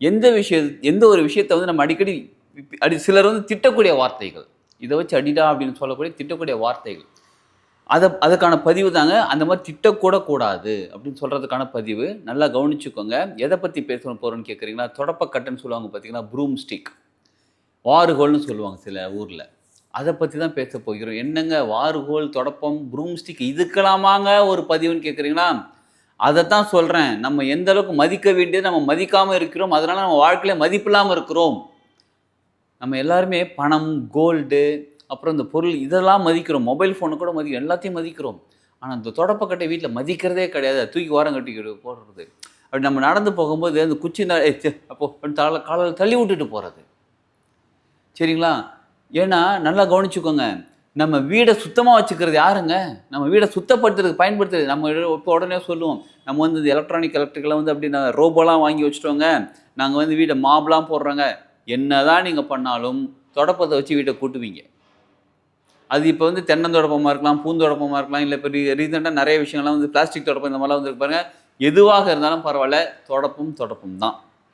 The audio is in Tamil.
எந்த விஷய எந்த ஒரு விஷயத்தை வந்து நம்ம அடிக்கடி அடி சிலர் வந்து திட்டக்கூடிய வார்த்தைகள். இதை வச்சு அடிடா அப்படின்னு சொல்லக்கூடிய திட்டக்கூடிய வார்த்தைகள். அதை அதுக்கான பதிவு தாங்க அந்த மாதிரி திட்டக்கூட கூடாது அப்படின்னு சொல்கிறதுக்கான பதிவு. நல்லா கவனிச்சுக்கோங்க. எதை பற்றி பேச போகிறோன்னு கேட்குறீங்களா தொடப்பக்கட்டைன்னு சொல்லுவாங்க பார்த்தீங்கன்னா ப்ரூம் ஸ்டிக் வாறுகோல்னு சொல்லுவாங்க சில ஊரில். அதை பற்றி தான் பேச போகிறோம். என்னங்க? வாறுகோல் தொடப்பம் ப்ரூம் ஸ்டிக் இதுக்கெல்லாமாங்க ஒரு பதிவுன்னு கேட்குறீங்களா அதை தான் சொல்கிறேன் நம்ம எந்த அளவுக்கு மதிக்க வேண்டியது நம்ம மதிக்காமல் இருக்கிறோம். அதனால் நம்ம வாழ்க்கையில் மதிப்பில்லாமல் இருக்கிறோம். நம்ம எல்லாருமே பணம் கோல்டு அப்புறம் இந்த பொருள் இதெல்லாம் மதிக்கிறோம். மொபைல் ஃபோனை கூட மதிக்கிறோம் எல்லாத்தையும் மதிக்கிறோம். ஆனால் இந்த தொடப்பக்கட்டை வீட்டில் மதிக்கிறதே கிடையாது. தூக்கி ஓரம் கட்டி போடுறது. அப்படி நம்ம நடந்து போகும்போது அந்த குச்சி அப்போ தலை காலையில் தள்ளி விட்டுட்டு போகிறது சரிங்களா? ஏன்னா நல்லா கவனிச்சுக்கோங்க. நம்ம வீடை சுத்தமாக வச்சுக்கிறது யாருங்க? நம்ம வீடை சுத்தப்படுத்துறதுக்கு பயன்படுத்துறது நம்ம இப்போ உடனே சொல்லுவோம். நம்ம வந்து இந்த எலக்ட்ரானிக் எலக்ட்ரிக்கெலாம் வந்து அப்படி நாங்கள் ரோபோலாம் வாங்கி வச்சுட்டோங்க. நாங்கள் வந்து வீடை மாப்லாம் போடுறோங்க. என்னதான் நீங்கள் பண்ணாலும் தொடப்பத்தை வச்சு வீட்டை கூட்டுவீங்க. அது இப்போ வந்து தென்னந்தொடப்பமாக இருக்கலாம் பூந்தொடப்பமாக இருக்கலாம் இல்லை இப்போ ரீசெண்டாக நிறைய விஷயங்கள்லாம் வந்து பிளாஸ்டிக் தொடப்பம் இந்த மாதிரிலாம் வந்து பாருங்கள் எதுவாக இருந்தாலும் பரவாயில்ல தொடப்பும் தொடப்பும் தான்